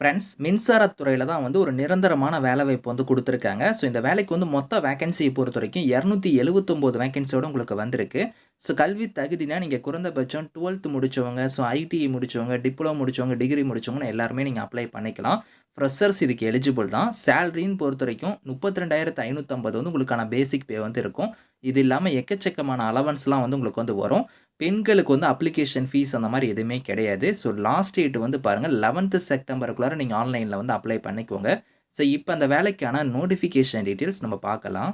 Friends மின்சாரத்துறையில் தான் வந்து ஒரு நிரந்தரமான வேலைவாய்ப்பு வந்து கொடுத்துருக்காங்க ஸோ இந்த வேலைக்கு வந்து மொத்த வேக்கன்சிய பொறுத்தவரைக்கும் 279 வேக்கன்சியோட உங்களுக்கு வந்திருக்கு. ஸோ கல்வி தகுதினா நீங்கள் குறைந்தபட்சம் டுவெல்த் முடித்தவங்க ஸோ ஐடிஐ முடிச்சவங்க, டிப்ளமோ முடிச்சவங்க, டிகிரி முடித்தவங்கன்னு எல்லாருமே நீங்கள் அப்ளை பண்ணிக்கலாம். ஃப்ரெஷர்ஸ் இதுக்கு எலிஜிபிள் தான். சேலரின்னு பொறுத்த வரைக்கும் முப்பத்தி ரெண்டாயிரத்து ஐநூற்றம்பது வந்து உங்களுக்கான பேசிக் பே வந்து இருக்கும். இது இல்லாமல் எக்கச்சக்கமான அலவன்ஸ்லாம் வந்து உங்களுக்கு வந்து வரும். பெண்களுக்கு வந்து அப்ளிகேஷன் ஃபீஸ் அந்த மாதிரி எதுவுமே கிடையாது. ஸோ லாஸ்ட் டேட் வந்து பாருங்கள் லெவன்த்து செப்டம்பருக்குள்ளார நீங்கள் ஆன்லைனில் வந்து அப்ளை பண்ணிக்கோங்க. ஸோ இப்போ அந்த வேலைக்கான நோட்டிஃபிகேஷன் டீட்டெயில்ஸ் நம்ம பார்க்கலாம்.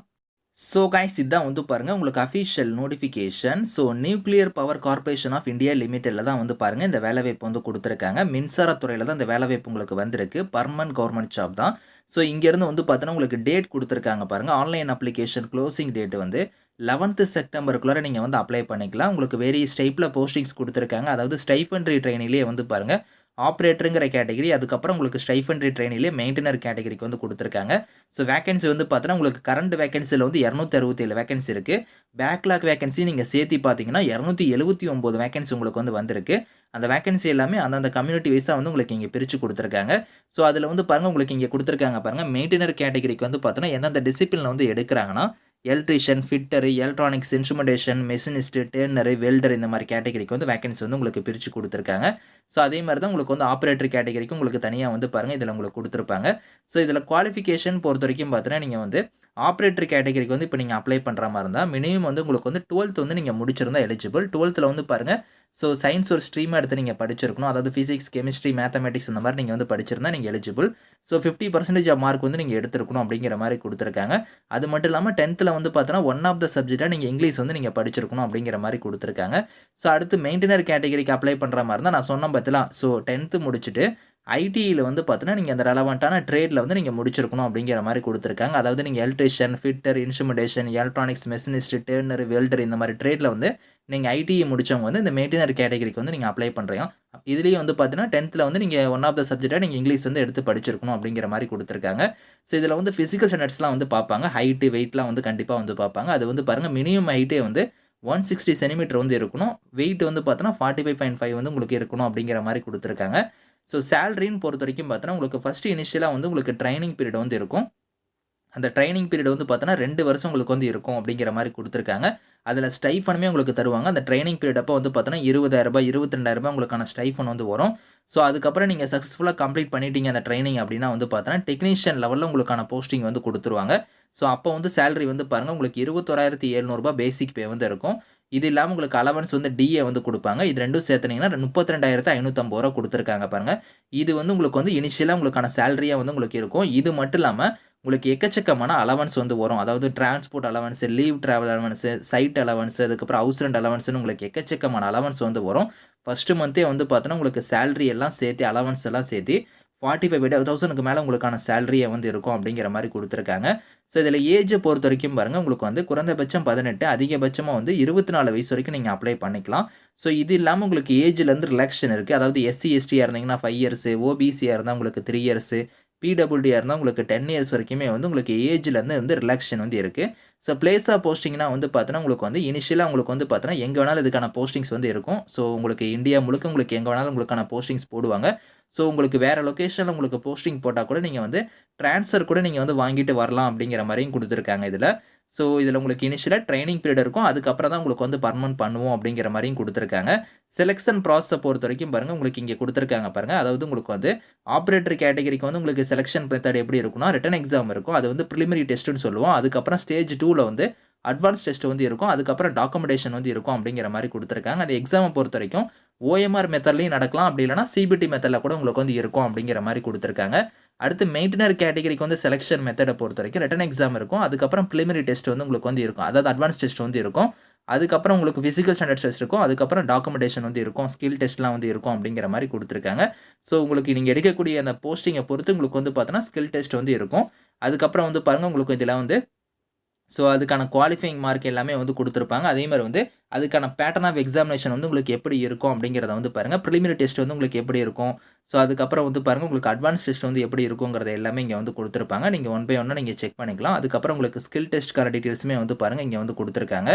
ஸோ கைஸ் இதுதான் வந்து பாருங்க உங்களுக்கு official notification. So nuclear power corporation of India லிமிடெட்ல தான் வந்து பாருங்கள் இந்த வேலைவாய்ப்பு வந்து கொடுத்துருக்காங்க மின்சாரத்துறையில் தான் இந்த வேலைவாய்ப்பு உங்களுக்கு வந்திருக்கு. பர்மன் கவர்மெண்ட் ஜாப் தான். ஸோ இங்கேருந்து வந்து பார்த்தீங்கன்னா, உங்களுக்கு டேட் கொடுத்துருக்காங்க பாருங்க. ஆன்லைன் அப்ளிகேஷன் க்ளோசிங் டேட் வந்து லெவன்த்து செப்டம்பருக்குள்ளே நீங்கள் வந்து அப்ளை பண்ணிக்கலாம். உங்களுக்கு வேரியஸ் ஸ்டைப்பில் போஸ்டிங்ஸ் கொடுத்துருக்காங்க அதாவது ஸ்டைஃபன்ட்ரி ட்ரெய்னிலேயே வந்து பாருங்கள் ஆப்ரேட்டருங்கிற கேட்டகரி, அதுக்கப்புறம் உங்களுக்கு ஸ்டைஃபன்ட்ரி ட்ரெயினிலே மெயின்டெய்னர் கேட்டகரிக்கு வந்து கொடுத்துருக்காங்க ஸோ வேகன்சி வந்து பார்த்தீங்கன்னா, உங்களுக்கு கரண்ட் வேகன்சியில் வந்து இரநூத்தி அறுபத்தேழு வேகன்சி இருக்குது பேக்லாக் வேகன்சி நீங்கள் சேர்த்தி பார்த்தீங்கன்னா, இரநூத்தி எழுபத்தி ஒம்பது வேகன்சி உங்களுக்கு வந்து வந்திருக்கு. அந்த வேகன்சி எல்லாமே அந்தந்த கம்யூனிட்டி வைஸாக வந்து உங்களுக்கு இங்கே பிரித்து கொடுத்துருக்காங்க ஸோ அதில் வந்து பாருங்கள் உங்களுக்கு இங்கே கொடுத்துருக்காங்க பாருங்க. மெயின்டெனர் கேட்டகரிக்கு வந்து பார்த்தீங்கன்னா, எந்தெந்த டிசிப்ளினில் வந்து எடுக்கிறாங்கன்னா electrician fitter electronics, instrumentation machinist turner welder இந்த மாதிரி கேட்டகரிக்கு வந்து வேக்கன்சி வந்து உங்களுக்கு பிரித்து கொடுத்துருக்காங்க. ஸோ அதே மாதிரி தான் உங்களுக்கு வந்து ஆப்ரேட்டர் கேட்டகரிக்கு உங்களுக்கு தனியாக வந்து பாருங்கள் இதில் உங்களுக்கு கொடுத்துருப்பாங்க. ஸோ இதில் குவாலிஃபிகேஷன் பொறுத்த வரைக்கும் பார்த்தீங்கன்னா, நீங்கள் வந்து ஆப்ரேட்டர் கேட்டகரிக்கு வந்து இப்போ நீங்கள் அப்ளை பண்ணுற மாதிரி இருந்தால் மினிமம் வந்து உங்களுக்கு வந்து 12த் வந்து நீங்கள் முடிச்சிருந்தா எலிஜிபிள். 12த்ல வந்து பாருங்க, ஸோ சயின்ஸ் ஒரு ஸ்ட்ரீமா எடுத்து நீங்கள் படிச்சிருக்கணும். அதாவது ஃபிசிக்ஸ் கெமிஸ்ட்ரி, மேத்தமேட்டிக்ஸ் இந்த மாதிரி நீங்கள் வந்து படிச்சிருந்தா நீங்கள் எலிஜிபிள். ஸோ 50% ஆஃப் மார்க் வந்து நீங்கள் எடுத்துருக்கணும் அப்படிங்கிற மாதிரி கொடுத்துருக்காங்க அது மட்டும் இல்லாமல் டென்த்தில் வந்து பார்த்தீங்கன்னா, ஒன் ஆஃப் த சப்ஜெக்டாக நீங்கள் இங்கிலீஷ் வந்து நீங்கள் படிச்சிருக்கணும் அப்படிங்கிற மாதிரி கொடுத்துருக்காங்க ஸோ அடுத்து மெயின்டெனர் கேட்டகரிக்கு அப்ளை பண்ணுற மாதிரி இருந்தால் நான் சொன்னேன் பார்த்தலாம் ஸோ 10த் முடிச்சுட்டு ஐடியில் வந்து பார்த்தீங்கன்னா, நீங்கள் அந்த ரெலவெண்ட்டான ட்ரேடில் வந்து நீங்கள் முடிச்சிருக்கணும் அப்படிங்கிற மாதிரி கொடுத்துருக்காங்க அதாவது நீங்கள் electrician fitter, instrumentation electronics, machinist, turner welder இந்த மாதிரி ட்ரேடில் வந்து நீங்கள் ஐடிஇ முடிச்சவங்க வந்து இந்த மெயின்டெனர் கேட்டகரிக்கு வந்து நீங்கள் அப்ளை பண்ணுறோம் இதுலேயும் வந்து பார்த்தீங்கன்னா, 10த்ல வந்து நீங்கள் ஒன் ஆஃப் த சப்ஜெக்டாக நீங்கள் இங்கிலீஷ் வந்து எடுத்து படிச்சிருக்கணும் அப்படிங்கிற மாதிரி கொடுத்துருக்காங்க ஸோ இதில் வந்து ஃபிசிக்கல் ஸ்டாண்டர்ட்ஸ்லாம் வந்து பார்ப்பாங்க. ஹைட்டு வெயிட்லாம் வந்து கண்டிப்பாக வந்து பார்ப்பாங்க. அது வந்து பாருங்கள் மினிமம் ஹைட்டே வந்து 160 சென்டிமீட்டர் வந்து இருக்கணும். வெயிட் வந்து பார்த்தீங்கன்னா, 45.5 வந்து உங்களுக்கு இருக்கணும் அப்படிங்கிற மாதிரி கொடுத்துருக்காங்க ஸோ சேலரின்னு பொறுத்தவரைக்கும் பார்த்தோன்னா உங்களுக்கு ஃபர்ஸ்ட் இனிஷியலாக வந்து உங்களுக்கு ட்ரைனிங் பீரியட் வந்து இருக்கும். அந்த ட்ரைனிங் பீரியட் வந்து பார்த்தோன்னா ரெண்டு வருஷம் உங்களுக்கு வந்து இருக்கும் அப்படிங்கிற மாதிரி கொடுத்துருக்காங்க அதில் ஸ்டைஃபனுமே உங்களுக்கு தருவாங்க. அந்த ட்ரைனிங் பீரியட் அப்போ வந்து பார்த்தோன்னா இருபதாயிரரூபா 20,000 ரூ. 22,000 உங்களுக்கான ஸ்டைஃபன் வந்து வரும். ஸோ அதுக்கப்புறம் நீங்கள் சக்ஸஸ்ஃபுல்லாக கம்ப்ளீட் பண்ணிட்டீங்க அந்த ட்ரைனிங் அப்படின்னா வந்து பார்த்தோன்னா டெக்னீஷியன் லெவலில் உங்களுக்கான போஸ்டிங் வந்து கொடுத்துருவாங்க ஸோ அப்போ வந்து சேலரி வந்து பாருங்கள் உங்களுக்கு ரூ. 21,700 பேசிக் பே வந்து இருக்கும். இது இல்லாமல் உங்களுக்கு அலவன்ஸ் வந்து டிஏ வந்து கொடுப்பாங்க இது ரெண்டும் சேர்த்துனீங்கன்னா, ரூ. 32,550 குடுத்துருக்காங்க பாருங்க. இது வந்து உங்களுக்கு வந்து இனிஷியலாக உங்களுக்கான சேலரியாக வந்து உங்களுக்கு இருக்கும். இது மட்டும் இல்லாமல் உங்களுக்கு எக்கச்சக்கமான அலவன்ஸ் வந்து வரும். அதாவது transport allowance, leave travel allowance site allowance அதுக்கப்புறம் ஹவுஸ் ரெண்ட் அலவன்ஸ்னு உங்களுக்கு எக்கச்சக்கமான அலவன்ஸ் வந்து வரும். ஃபஸ்ட்டு மந்த்தே வந்து பார்த்தோன்னா உங்களுக்கு சேலரி எல்லாம் சேர்த்து அலவன்ஸ் எல்லாம் சேர்த்து ஃபார்ட்டி ஃபைவ் விட தௌசண்ட்க்கு மேலே உங்களுக்கான சேலரியை வந்து இருக்கும் அப்படிங்கிற மாதிரி கொடுத்துருக்காங்க ஸோ இதில் ஏஜை பொறுத்த வரைக்கும் பாருங்கள் உங்களுக்கு வந்து குறைந்தபட்சம் பதினெட்டு அதிகபட்சமாக வந்து 24 வயசு வரைக்கும் நீங்கள் அப்ளை பண்ணிக்கலாம். ஸோ இது இல்லாமல் உங்களுக்கு ஏஜ்லேருந்து ரிலாக்ஷன் இருக்குது அதாவது எஸ்சி, எஸ்டியாக இருந்தீங்கன்னா ஃபைவ் இயர்ஸ், ஓபிசியாக இருந்தால் உங்களுக்கு த்ரீ இயர்ஸு பிடபிள்யூடியா இருந்தால் உங்களுக்கு 10 இயர்ஸ் வரைக்குமே வந்து உங்களுக்கு ஏஜ்லேருந்து வந்து ரிலாக்ஷன் வந்து இருக்குது ஸோ பிளேஸ் ஆஃப் போஸ்டிங்னா வந்து பார்த்தினா உங்களுக்கு வந்து இனிஷியலாக உங்களுக்கு வந்து பார்த்தினா எங்கே வேணாலும் இதுக்கான போஸ்டிங்ஸ் வந்து இருக்கும். ஸோ உங்களுக்கு இந்தியா முழுக்க உங்களுக்கு எங்கே வேணாலும் உங்களுக்கான போஸ்டிங்ஸ் போடுவாங்க. ஸோ உங்களுக்கு வேறு லொக்கேஷனில் உங்களுக்கு போஸ்டிங் போட்டால் கூட நீங்கள் வந்து ட்ரான்ஸ்ஃபர் கூட நீங்கள் வந்து வாங்கிட்டு வரலாம் அப்படிங்கிற மாதிரியும் கொடுத்துருக்காங்க இதில் ஸோ இதில் உங்களுக்கு இனிஷியலாக ட்ரைனிங் பீரியட் இருக்கும். அதுக்கப்புறம் தான் உங்களுக்கு வந்து பர்மனன்ட் பண்ணுவோம் அப்படிங்கிற மாதிரியும் கொடுத்துருக்காங்க செலெக்ஷன் செலக்ஷன் பொறுத்த வரைக்கும் பாருங்கள் உங்களுக்கு இங்கே கொடுத்துருக்காங்க பாருங்கள் அதாவது உங்களுக்கு வந்து ஆப்ரேட்டர் கேட்டகரிக்கு வந்து உங்களுக்கு செலெக்ஷன் மெத்தட் எப்படி இருக்கும்னா, ரிட்டன் எக்ஸாம் இருக்கும். அது வந்து பிரிலிமினரி டெஸ்ட்டுன்னு சொல்லுவோம். அதுக்கப்புறம் ஸ்டேஜ் டூவில் வந்து அட்வான்ஸ் டெஸ்ட் வந்து இருக்கும். அதுக்கப்புறம் டாக்குமெண்டேஷன் வந்து இருக்கும் அப்படிங்கிற மாதிரி கொடுத்துருக்காங்க அந்த எக்ஸாமை பொறுத்த வரைக்கும் ஓஎம்ஆர் மெத்தட்லையும் நடக்கலாம். அப்படி இல்லைனா சிபிடி மெத்தடில் கூட உங்களுக்கு வந்து இருக்கும் அப்படிங்கிற மாதிரி கொடுத்துருக்காங்க அடுத்து மெயின்டனர் கேட்டகரிக்கு வந்து செலெக்ஷன் மெத்தடை பொறுத்த வரைக்கும் ரிட்டன் எக்ஸாம் இருக்கும். அதுக்கப்புறம் பிரிலிமினரி டெஸ்ட் வந்து உங்களுக்கு வந்து இருக்கும். அதாவது அட்வான்ஸ் டெஸ்ட் வந்து இருக்கும். அதுக்கப்புறம் உங்களுக்கு ஃபிசிக்கல் ஸ்டாண்டர்ட் டெஸ்ட் இருக்கும். அதுக்கப்புறம் டாக்குமெண்டேஷன் வந்து இருக்கும். ஸ்கில் டெஸ்ட்லாம் வந்து இருக்கும் அப்படிங்கிற மாதிரி கொடுத்துருக்காங்க ஸோ உங்களுக்கு நீங்கள் எடுக்கக்கூடிய அந்த போஸ்டிங்கை பொறுத்து உங்களுக்கு வந்து பார்த்தோன்னா ஸ்கில் டெஸ்ட் வந்து இருக்கும். அதுக்கப்புறம் வந்து பாருங்கள் உங்களுக்கு இதெல்லாம் வந்து ஸோ அதுக்கான குவாலிஃபைங் மார்க் எல்லாமே வந்து கொடுத்துருப்பாங்க அதே மாதிரி வந்து அதுக்கான பேட்டர்ன் ஆஃப் எக்ஸாமினேஷன் வந்து உங்களுக்கு எப்படி இருக்கும் அப்படிங்கிறத வந்து பாருங்க. ப்ரிலிமினரி டெஸ்ட் வந்து உங்களுக்கு எப்படி இருக்கும். ஸோ அதுக்கப்புறம் வந்து பாருங்கள் உங்களுக்கு அட்வான்ஸ் டெஸ்ட் வந்து எப்படி இருக்குங்கிறத எல்லாமே இங்கே வந்து கொடுத்துருப்பாங்க நீங்கள் ஒன் பை ஒன்னாக நீங்கள் செக் பண்ணிக்கலாம். அதுக்கப்புறம் உங்களுக்கு ஸ்கில் டெஸ்ட்கான டீட்டெயில்ஸுமே வந்து பாருங்கள் இங்கே வந்து கொடுத்துருக்காங்க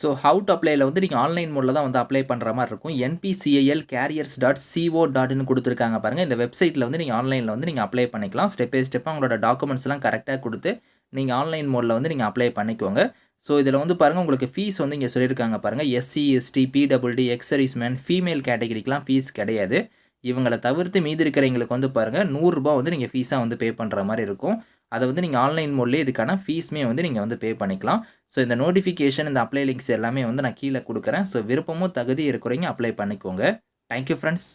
ஸோ ஹவு டு அப்ளைல வந்து நீங்கள் ஆன்லைன் மோடில் தான் வந்து அப்ளை பண்ணுற மாதிரி இருக்கும். என்பிசிஐஎல் கேரியர்ஸ் டாட் சிஓ டாட்னு கொடுத்துருக்காங்க பாருங்கள் இந்த வெப்சைட்டில் வந்து நீங்கள் ஆன்லைனில் வந்து நீங்கள் அப்ளை பண்ணிக்கலாம். ஸ்டெப் பை ஸ்டெப்பாக உங்களோட டாக்குமெண்ட்ஸ்லாம் கரெக்டாக கொடுத்து நீங்கள் ஆன்லைன் மோடில் வந்து நீங்கள் அப்ளை பண்ணிக்கோங்க. ஸோ இதில் வந்து பாருங்கள் உங்களுக்கு ஃபீஸ் வந்து இங்கே சொல்லியிருக்காங்க பாருங்கள் SC ST PWD ex-serviceman female கேட்டகரிக்கெலாம் fees கிடையாது. இவங்களை தவிர்த்து மீதி இருக்கிறவங்களுக்கு வந்து பாருங்கள் நூறுரூபா வந்து நீங்கள் ஃபீஸாக வந்து பே பண்ணுற மாதிரி இருக்கும். அதை வந்து நீங்கள் ஆன்லைன் மோட்லேயே இதுக்கான ஃபீஸுமே வந்து நீங்கள் வந்து பே பண்ணிக்கலாம். ஸோ இந்த நோட்டிஃபிகேஷன் இந்த அப்ளை லிங்க்ஸ் எல்லாமே வந்து நான் கீழே கொடுக்குறேன். ஸோ விருப்பமும் தகுதி இருக்கிறவங்க அப்ளை பண்ணிக்கோங்க. Thank you friends